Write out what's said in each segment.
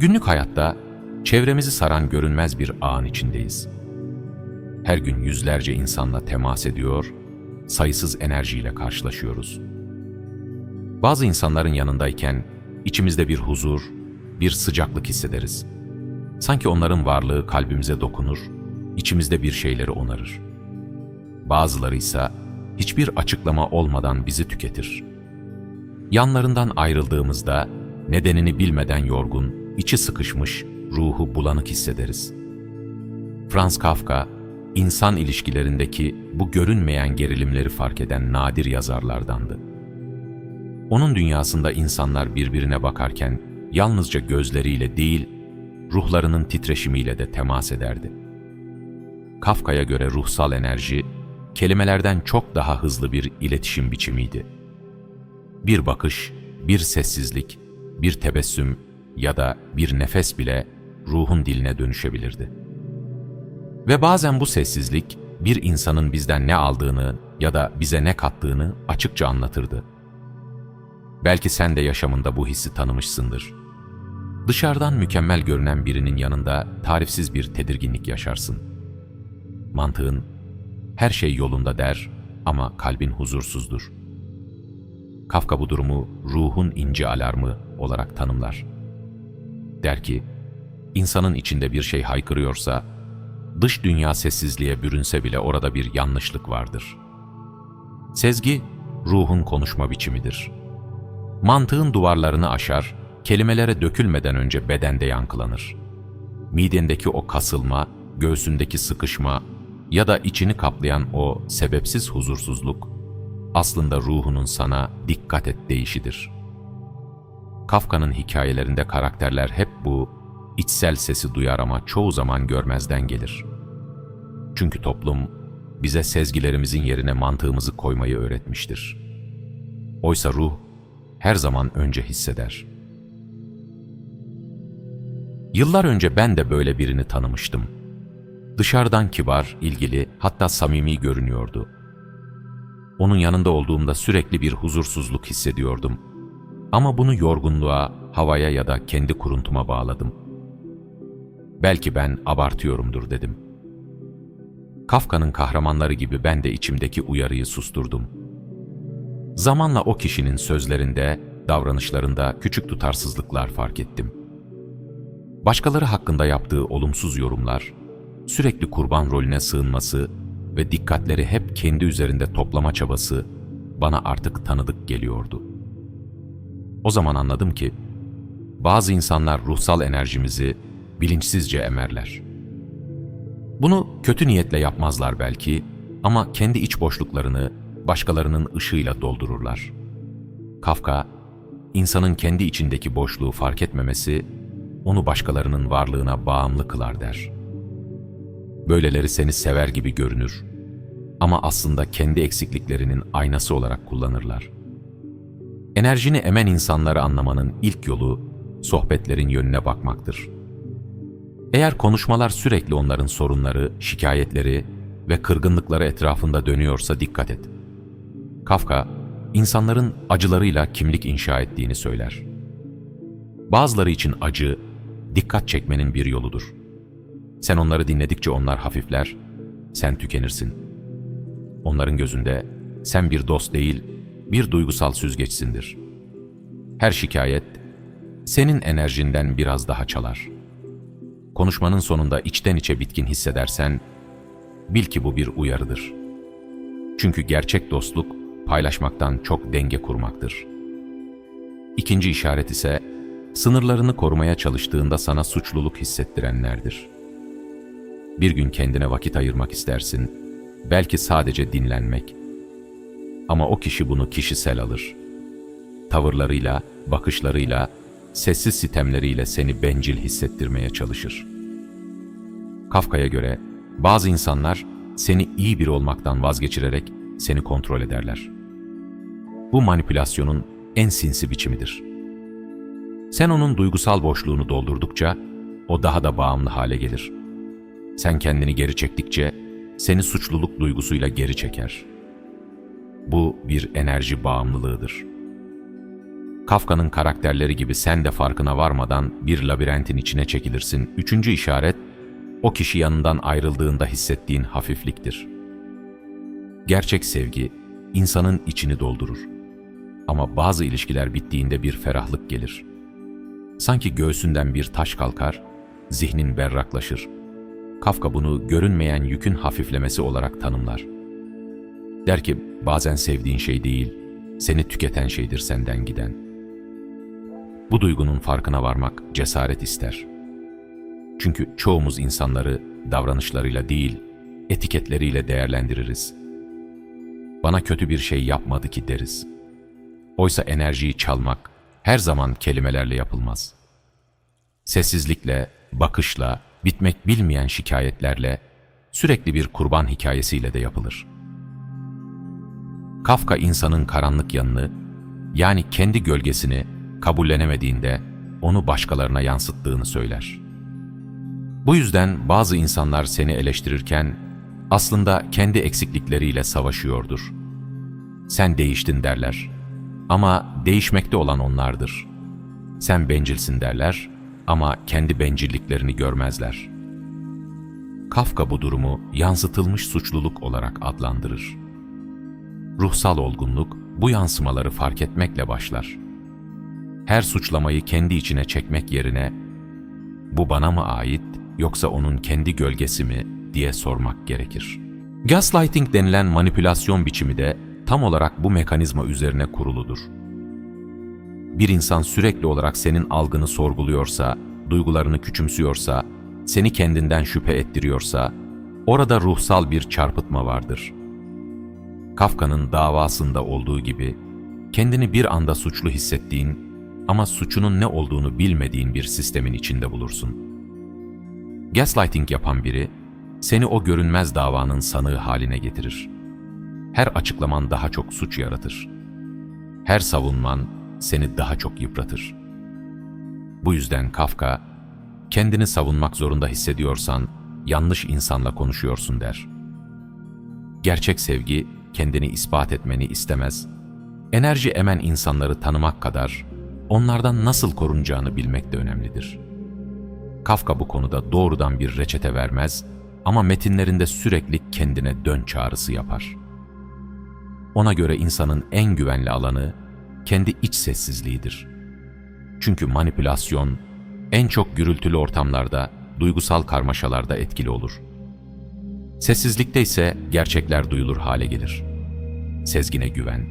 Günlük hayatta çevremizi saran görünmez bir ağın içindeyiz. Her gün yüzlerce insanla temas ediyor, sayısız enerjiyle karşılaşıyoruz. Bazı insanların yanındayken içimizde bir huzur, bir sıcaklık hissederiz. Sanki onların varlığı kalbimize dokunur, içimizde bir şeyleri onarır. Bazıları ise hiçbir açıklama olmadan bizi tüketir. Yanlarından ayrıldığımızda nedenini bilmeden yorgun, içi sıkışmış, ruhu bulanık hissederiz. Franz Kafka, insan ilişkilerindeki bu görünmeyen gerilimleri fark eden nadir yazarlardandı. Onun dünyasında insanlar birbirine bakarken yalnızca gözleriyle değil, ruhlarının titreşimiyle de temas ederdi. Kafka'ya göre ruhsal enerji, kelimelerden çok daha hızlı bir iletişim biçimiydi. Bir bakış, bir sessizlik, bir tebessüm ya da bir nefes bile ruhun diline dönüşebilirdi. Ve bazen bu sessizlik bir insanın bizden ne aldığını ya da bize ne kattığını açıkça anlatırdı. Belki sen de yaşamında bu hissi tanımışsındır. Dışarıdan mükemmel görünen birinin yanında tarifsiz bir tedirginlik yaşarsın. Mantığın, her şey yolunda der ama kalbin huzursuzdur. Kafka bu durumu ruhun ince alarmı olarak tanımlar. Der ki, insanın içinde bir şey haykırıyorsa, dış dünya sessizliğe bürünse bile orada bir yanlışlık vardır. Sezgi, ruhun konuşma biçimidir. Mantığın duvarlarını aşar, kelimelere dökülmeden önce bedende yankılanır. Midendeki o kasılma, göğsündeki sıkışma ya da içini kaplayan o sebepsiz huzursuzluk, aslında ruhunun sana dikkat et deyişidir. Kafka'nın hikayelerinde karakterler hep bu içsel sesi duyar ama çoğu zaman görmezden gelir. Çünkü toplum bize sezgilerimizin yerine mantığımızı koymayı öğretmiştir. Oysa ruh her zaman önce hisseder. Yıllar önce ben de böyle birini tanımıştım. Dışarıdan kibar, ilgili, hatta samimi görünüyordu. Onun yanında olduğumda sürekli bir huzursuzluk hissediyordum. Ama bunu yorgunluğa, havaya ya da kendi kuruntuma bağladım. Belki ben abartıyorumdur dedim. Kafka'nın kahramanları gibi ben de içimdeki uyarıyı susturdum. Zamanla o kişinin sözlerinde, davranışlarında küçük tutarsızlıklar fark ettim. Başkaları hakkında yaptığı olumsuz yorumlar, sürekli kurban rolüne sığınması ve dikkatleri hep kendi üzerinde toplama çabası bana artık tanıdık geliyordu. O zaman anladım ki, bazı insanlar ruhsal enerjimizi bilinçsizce emerler. Bunu kötü niyetle yapmazlar belki ama kendi iç boşluklarını başkalarının ışığıyla doldururlar. Kafka, insanın kendi içindeki boşluğu fark etmemesi, onu başkalarının varlığına bağımlı kılar der. Böyleleri seni sever gibi görünür ama aslında kendi eksikliklerinin aynası olarak kullanırlar. Enerjini emen insanları anlamanın ilk yolu, sohbetlerin yönüne bakmaktır. Eğer konuşmalar sürekli onların sorunları, şikayetleri ve kırgınlıkları etrafında dönüyorsa dikkat et. Kafka, insanların acılarıyla kimlik inşa ettiğini söyler. Bazıları için acı, dikkat çekmenin bir yoludur. Sen onları dinledikçe onlar hafifler, sen tükenirsin. Onların gözünde sen bir dost değil, bir duygusal süzgeçsindir. Her şikayet, senin enerjinden biraz daha çalar. Konuşmanın sonunda içten içe bitkin hissedersen, bil ki bu bir uyarıdır. Çünkü gerçek dostluk, paylaşmaktan çok denge kurmaktır. İkinci işaret ise, sınırlarını korumaya çalıştığında sana suçluluk hissettirenlerdir. Bir gün kendine vakit ayırmak istersin, belki sadece dinlenmek. Ama o kişi bunu kişisel alır. Tavırlarıyla, bakışlarıyla, sessiz sitemleriyle seni bencil hissettirmeye çalışır. Kafka'ya göre bazı insanlar seni iyi biri olmaktan vazgeçirerek seni kontrol ederler. Bu manipülasyonun en sinsi biçimidir. Sen onun duygusal boşluğunu doldurdukça o daha da bağımlı hale gelir. Sen kendini geri çektikçe seni suçluluk duygusuyla geri çeker. Bu bir enerji bağımlılığıdır. Kafka'nın karakterleri gibi sen de farkına varmadan bir labirentin içine çekilirsin. Üçüncü işaret, o kişi yanından ayrıldığında hissettiğin hafifliktir. Gerçek sevgi, insanın içini doldurur. Ama bazı ilişkiler bittiğinde bir ferahlık gelir. Sanki göğsünden bir taş kalkar, zihnin berraklaşır. Kafka bunu görünmeyen yükün hafiflemesi olarak tanımlar. Der ki bazen sevdiğin şey değil, seni tüketen şeydir senden giden. Bu duygunun farkına varmak cesaret ister. Çünkü çoğumuz insanları davranışlarıyla değil, etiketleriyle değerlendiririz. Bana kötü bir şey yapmadı ki deriz. Oysa enerjiyi çalmak her zaman kelimelerle yapılmaz. Sessizlikle, bakışla, bitmek bilmeyen şikayetlerle, sürekli bir kurban hikayesiyle de yapılır. Kafka insanın karanlık yanını, yani kendi gölgesini kabullenemediğinde onu başkalarına yansıttığını söyler. Bu yüzden bazı insanlar seni eleştirirken aslında kendi eksiklikleriyle savaşıyordur. Sen değiştin derler ama değişmekte olan onlardır. Sen bencilsin derler ama kendi bencilliklerini görmezler. Kafka bu durumu yansıtılmış suçluluk olarak adlandırır. Ruhsal olgunluk bu yansımaları fark etmekle başlar. Her suçlamayı kendi içine çekmek yerine bu bana mı ait yoksa onun kendi gölgesi mi diye sormak gerekir. Gaslighting denilen manipülasyon biçimi de tam olarak bu mekanizma üzerine kuruludur. Bir insan sürekli olarak senin algını sorguluyorsa, duygularını küçümsüyorsa, seni kendinden şüphe ettiriyorsa, orada ruhsal bir çarpıtma vardır. Kafka'nın davasında olduğu gibi, kendini bir anda suçlu hissettiğin ama suçunun ne olduğunu bilmediğin bir sistemin içinde bulursun. Gaslighting yapan biri, seni o görünmez davanın sanığı haline getirir. Her açıklaman daha çok suç yaratır. Her savunman seni daha çok yıpratır. Bu yüzden Kafka, kendini savunmak zorunda hissediyorsan yanlış insanla konuşuyorsun der. Gerçek sevgi kendini ispat etmeni istemez. Enerji emen insanları tanımak kadar onlardan nasıl korunacağını bilmek de önemlidir. Kafka bu konuda doğrudan bir reçete vermez ama metinlerinde sürekli kendine dön çağrısı yapar. Ona göre insanın en güvenli alanı kendi iç sessizliğidir. Çünkü manipülasyon en çok gürültülü ortamlarda, duygusal karmaşalarda etkili olur. Sessizlikte ise gerçekler duyulur hale gelir. Sezgine güven.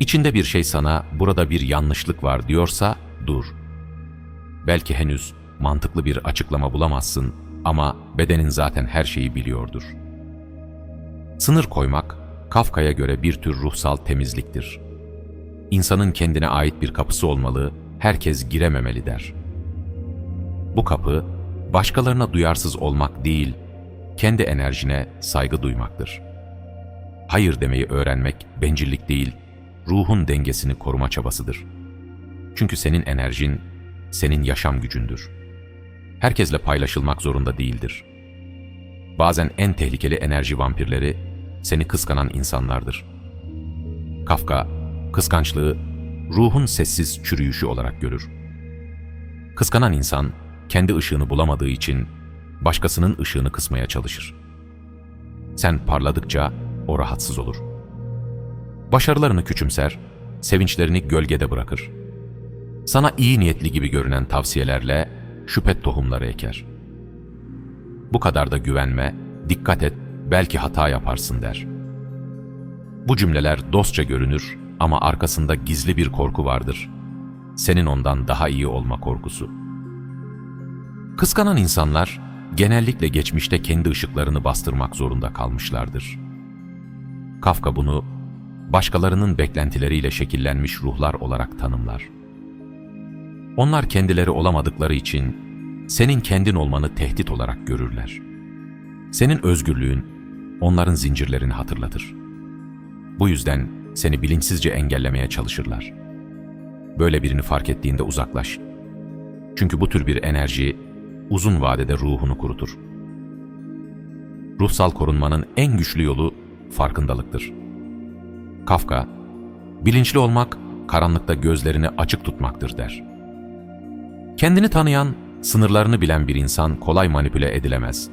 İçinde bir şey sana burada bir yanlışlık var diyorsa dur. Belki henüz mantıklı bir açıklama bulamazsın ama bedenin zaten her şeyi biliyordur. Sınır koymak, Kafka'ya göre bir tür ruhsal temizliktir. İnsanın kendine ait bir kapısı olmalı, herkes girememeli der. Bu kapı, başkalarına duyarsız olmak değil, kendi enerjine saygı duymaktır. Hayır demeyi öğrenmek bencillik değil, ruhun dengesini koruma çabasıdır. Çünkü senin enerjin, senin yaşam gücündür. Herkesle paylaşılmak zorunda değildir. Bazen en tehlikeli enerji vampirleri, seni kıskanan insanlardır. Kafka, kıskançlığı ruhun sessiz çürüyüşü olarak görür. Kıskanan insan, kendi ışığını bulamadığı için başkasının ışığını kısmaya çalışır. Sen parladıkça o rahatsız olur. Başarılarını küçümser, sevinçlerini gölgede bırakır. Sana iyi niyetli gibi görünen tavsiyelerle şüphe tohumları eker. Bu kadar da güvenme, dikkat et, belki hata yaparsın der. Bu cümleler dostça görünür ama arkasında gizli bir korku vardır. Senin ondan daha iyi olma korkusu. Kıskanan insanlar genellikle geçmişte kendi ışıklarını bastırmak zorunda kalmışlardır. Kafka bunu başkalarının beklentileriyle şekillenmiş ruhlar olarak tanımlar. Onlar kendileri olamadıkları için senin kendin olmanı tehdit olarak görürler. Senin özgürlüğün onların zincirlerini hatırlatır. Bu yüzden seni bilinçsizce engellemeye çalışırlar. Böyle birini fark ettiğinde uzaklaş. Çünkü bu tür bir enerji uzun vadede ruhunu kurutur. Ruhsal korunmanın en güçlü yolu farkındalıktır. Kafka, bilinçli olmak karanlıkta gözlerini açık tutmaktır der. Kendini tanıyan, sınırlarını bilen bir insan kolay manipüle edilemez.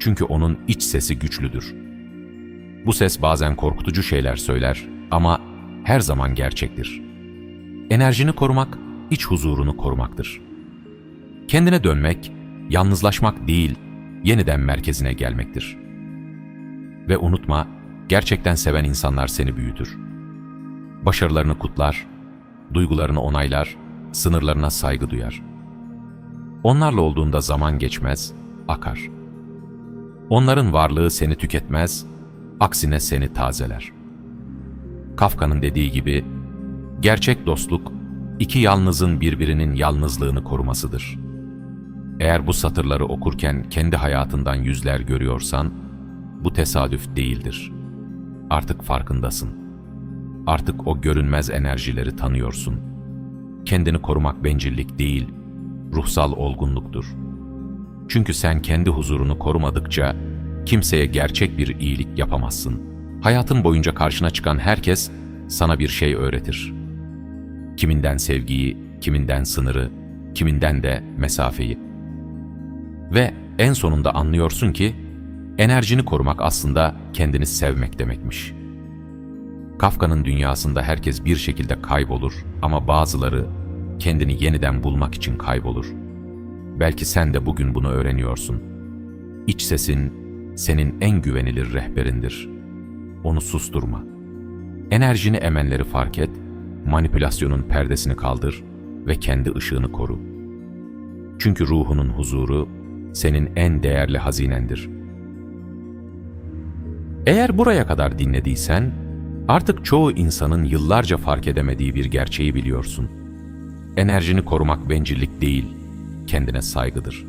Çünkü onun iç sesi güçlüdür. Bu ses bazen korkutucu şeyler söyler ama her zaman gerçektir. Enerjini korumak, iç huzurunu korumaktır. Kendine dönmek, yalnızlaşmak değil, yeniden merkezine gelmektir. Ve unutma, gerçekten seven insanlar seni büyütür. Başarılarını kutlar, duygularını onaylar, sınırlarına saygı duyar. Onlarla olduğunda zaman geçmez, akar. Onların varlığı seni tüketmez, aksine seni tazeler. Kafka'nın dediği gibi, gerçek dostluk, iki yalnızın birbirinin yalnızlığını korumasıdır. Eğer bu satırları okurken kendi hayatından yüzler görüyorsan, bu tesadüf değildir. Artık farkındasın. Artık o görünmez enerjileri tanıyorsun. Kendini korumak bencillik değil, ruhsal olgunluktur. Çünkü sen kendi huzurunu korumadıkça kimseye gerçek bir iyilik yapamazsın. Hayatın boyunca karşına çıkan herkes sana bir şey öğretir. Kiminden sevgiyi, kiminden sınırı, kiminden de mesafeyi. Ve en sonunda anlıyorsun ki enerjini korumak aslında kendini sevmek demekmiş. Kafka'nın dünyasında herkes bir şekilde kaybolur ama bazıları kendini yeniden bulmak için kaybolur. Belki sen de bugün bunu öğreniyorsun. İç sesin senin en güvenilir rehberindir. Onu susturma. Enerjini emenleri fark et, manipülasyonun perdesini kaldır ve kendi ışığını koru. Çünkü ruhunun huzuru senin en değerli hazinendir. Eğer buraya kadar dinlediysen, artık çoğu insanın yıllarca fark edemediği bir gerçeği biliyorsun. Enerjini korumak bencillik değil, kendine saygıdır.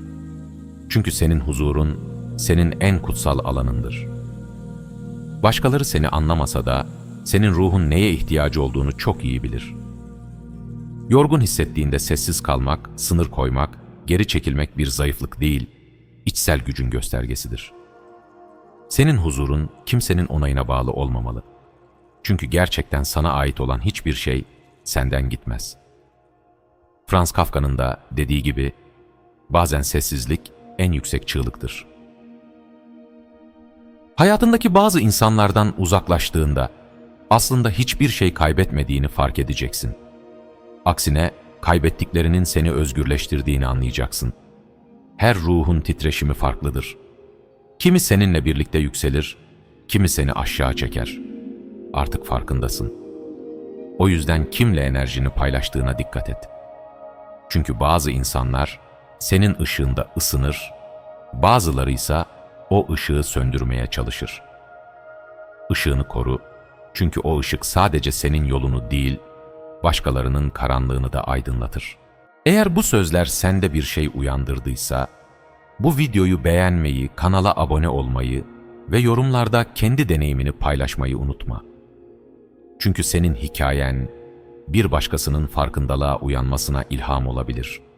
Çünkü senin huzurun, senin en kutsal alanındır. Başkaları seni anlamasa da, senin ruhun neye ihtiyacı olduğunu çok iyi bilir. Yorgun hissettiğinde sessiz kalmak, sınır koymak, geri çekilmek bir zayıflık değil, içsel gücün göstergesidir. Senin huzurun kimsenin onayına bağlı olmamalı. Çünkü gerçekten sana ait olan hiçbir şey senden gitmez. Franz Kafka'nın da dediği gibi, bazen sessizlik en yüksek çığlıktır. Hayatındaki bazı insanlardan uzaklaştığında aslında hiçbir şey kaybetmediğini fark edeceksin. Aksine kaybettiklerinin seni özgürleştirdiğini anlayacaksın. Her ruhun titreşimi farklıdır. Kimi seninle birlikte yükselir, kimi seni aşağı çeker. Artık farkındasın. O yüzden kimle enerjini paylaştığına dikkat et. Çünkü bazı insanlar senin ışığında ısınır, bazıları ise o ışığı söndürmeye çalışır. Işığını koru çünkü o ışık sadece senin yolunu değil, başkalarının karanlığını da aydınlatır. Eğer bu sözler sende bir şey uyandırdıysa, bu videoyu beğenmeyi, kanala abone olmayı ve yorumlarda kendi deneyimini paylaşmayı unutma. Çünkü senin hikayen bir başkasının farkındalığa uyanmasına ilham olabilir.''